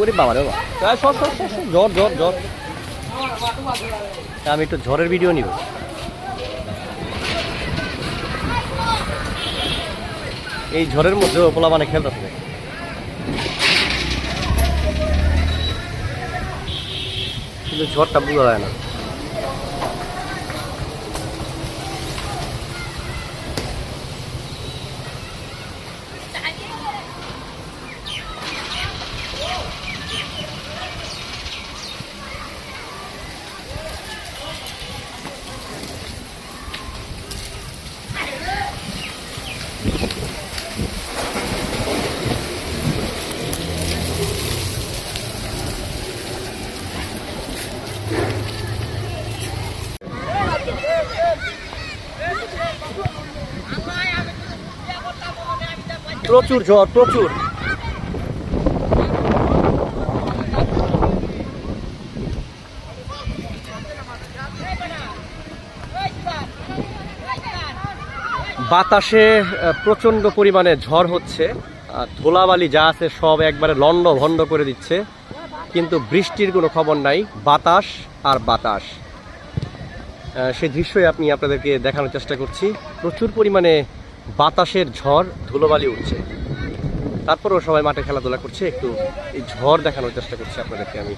ওরে বাবা রে বাবা। সর সর সর, জ্বর জ্বর জ্বর। আমি একটু ঝড়ের ভিডিও নিব। এই ঝড়ের মধ্যে ওপলা মানে খেলতেছে কিন্তু ঝড়টা বুঝা যায় না। প্রচুর ঝড়, প্রচুর। বাতাসে প্রচণ্ড পরিমাণে ঝড় হচ্ছে। ধুলাবালি যা আছে সব একবারে লন্ড ভন্ড করে দিচ্ছে। কিন্তু বৃষ্টির কোনো খবর নাই। বাতাস আর বাতাস। সেই দৃশ্যই আপনি আপনাদেরকে দেখানোর চেষ্টা করছি। প্রচুর পরিমাণে বাতাসের ঝড়, ধুলোবালি উঠছে। তারপরেও সবাই মাঠে খেলাধুলা করছে, একটু এই ঝড় দেখানোর চেষ্টা করছি আপনাদেরকে আমি।